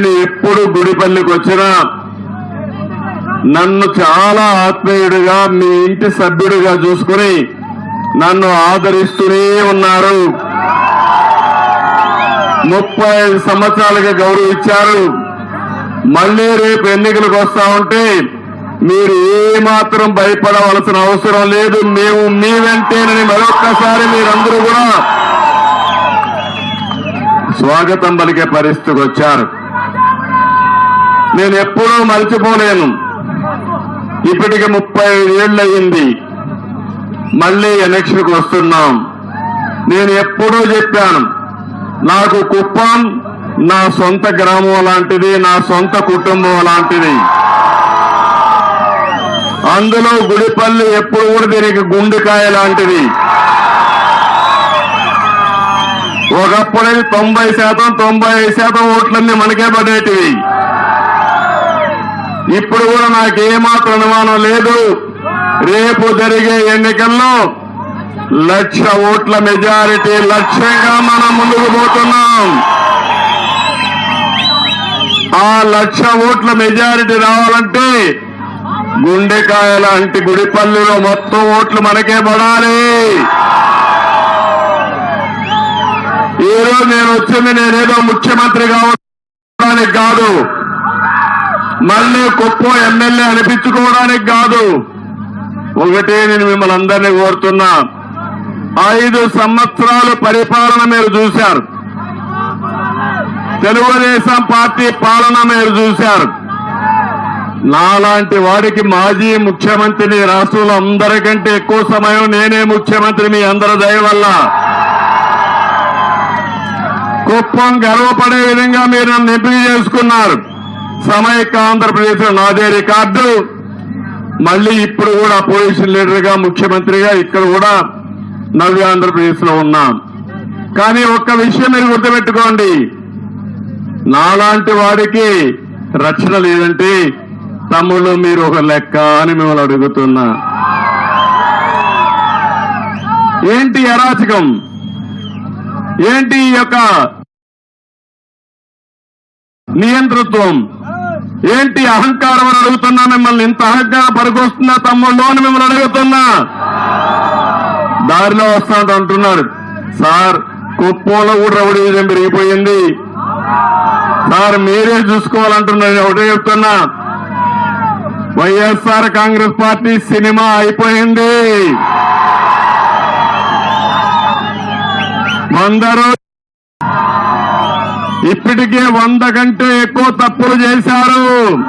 నేను ఎప్పుడు గుడిపల్లికి వచ్చినా నన్ను చాలా ఆత్మీయుడిగా మీ ఇంటి సభ్యుడిగా చూసుకుని నన్ను ఆదరిస్తూనే ఉన్నారు. ముప్పై ఐదు సంవత్సరాలుగా గౌరవించారు. మళ్ళీ రేపు ఎన్నికలకు వస్తా ఉంటే మీరు ఏమాత్రం భయపడవలసిన అవసరం లేదు. మేము మీ వెంటేనని మరొక్కసారి మీరందరూ కూడా స్వాగతం పలికే పరిస్థితికి వచ్చారు. నేను ఎప్పుడూ మర్చిపోలేను. ఇప్పటికి ముప్పై ఏళ్ళు అయింది మళ్ళీ ఎలక్షన్కి వస్తున్నాం. నేను ఎప్పుడూ చెప్పాను నాకు కుప్పం నా సొంత గ్రామం లాంటిది నా సొంత కుటుంబం లాంటిది. అందులో గుడిపల్లి ఎప్పుడు కూడా దీనికి గుండెకాయ లాంటిది. ఒకప్పుడైతే తొంభై శాతం తొంభై ఐదు శాతం ఓట్లన్నీ మనకే పడేటివి. ఇప్పుడు కూడా నాకు ఏమాత్రం అనుమానం లేదు. రేపు జరిగే ఎన్నికల్లో లక్ష ఓట్ల మెజారిటీ లక్ష్యంగా మనం ముందుకు పోతున్నాం. ఆ లక్ష ఓట్ల మెజారిటీ రావాలంటే గుండెకాయ లాంటి గుడిపల్లిలో మొత్తం ఓట్లు మనకే పడాలి. ఈ రోజు నేను వచ్చింది నేనేదో ముఖ్యమంత్రి కావడానికి కాదు. మళ్ళీ కుప్పం ఎమ్మెల్యే అనిపించుకోవడానికి కాదు. ఒకటే నేను మిమ్మల్ని అందరినీ కోరుతున్నా. ఐదు సంవత్సరాలు పరిపాలన మీరు చూశారు. తెలుగుదేశం పార్టీ పాలన మీరు చూశారు. నాలాంటి వాడికి మాజీ ముఖ్యమంత్రిని రాష్ట్రంలో అందరికంటే ఎక్కువ సమయం నేనే ముఖ్యమంత్రి మీ అందరి దయ వల్ల. కుప్పం గర్వపడే విధంగా మీరు నన్ను ఎంపిక చేసుకున్నారు. సమైక్య ఆంధ్రప్రదేశ్లో నాదే రికార్డు మళ్ళీ ఇప్పుడు కూడా అపోజిషన్ లీడర్గా ముఖ్యమంత్రిగా ఇక్కడ కూడా నవ్య ఆంధ్రప్రదేశ్లో ఉన్నాం. కానీ ఒక్క విషయం మీరు గుర్తుపెట్టుకోండి. నాలాంటి వాడికి రక్షణ లేదంటే తమ్ముళ్ళు మీరు ఒక లెక్క అని మిమ్మల్ని అడుగుతున్నా. ఏంటి అరాచకం? ఏంటి ఈ యొక్క నియంతృత్వం? ఏంటి అహంకారం అని అడుగుతున్నా మిమ్మల్ని? ఇంత అహంకారం పనికొస్తుందా తమ్ముళ్ళు అని మిమ్మల్ని అడుగుతున్నా. దారిలో వస్తాంట అంటున్నారు సార్ కుప్పంలో కూడా రౌడీజం పెరిగిపోయింది. సార్ మీరే చూసుకోవాలంటున్నారు నేను ఒకటే చెప్తున్నా. వైఎస్ఆర్ కాంగ్రెస్ పార్టీ సినిమా అయిపోయింది. వంద రోజు ఇప్పటికే వంద కంటే ఎక్కువ తప్పులు చేశారు.